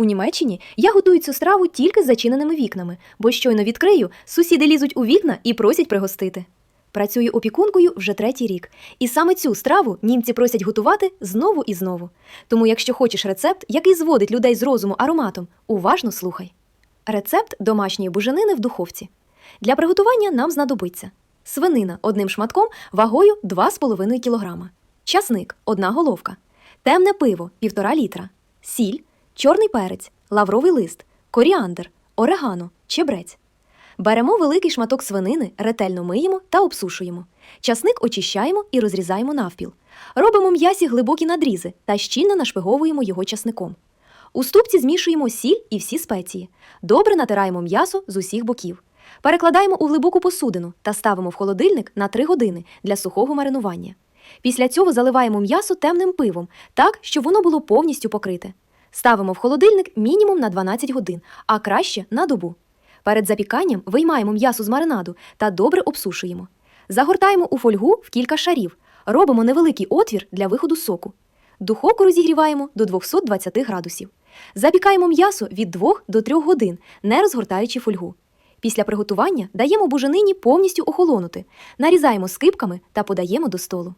У Німеччині я готую цю страву тільки з зачиненими вікнами, бо щойно відкрию, сусіди лізуть у вікна і просять пригостити. Працюю опікункою вже третій рік, і саме цю страву німці просять готувати знову і знову. Тому, якщо хочеш рецепт, який зводить людей з розуму ароматом, уважно слухай. Рецепт домашньої буженини в духовці. Для приготування нам знадобиться свинина одним шматком вагою 2,5 кг, часник одна головка, темне пиво 1,5 літра, сіль, чорний перець, лавровий лист, коріандр, орегано, чебрець. Беремо великий шматок свинини, ретельно миємо та обсушуємо. Часник очищаємо і розрізаємо навпіл. Робимо м'ясі глибокі надрізи та щільно нашпиговуємо його часником. У ступці змішуємо сіль і всі спеції. Добре натираємо м'ясо з усіх боків. Перекладаємо у глибоку посудину та ставимо в холодильник на 3 години для сухого маринування. Після цього заливаємо м'ясо темним пивом, так, щоб воно було повністю покрите. Ставимо в холодильник мінімум на 12 годин, а краще на добу. Перед запіканням виймаємо м'ясо з маринаду та добре обсушуємо. Загортаємо у фольгу в кілька шарів, робимо невеликий отвір для виходу соку. Духовку розігріваємо до 220 градусів. Запікаємо м'ясо від 2 до 3 годин, не розгортаючи фольгу. Після приготування даємо буженині повністю охолонути, нарізаємо скибками та подаємо до столу.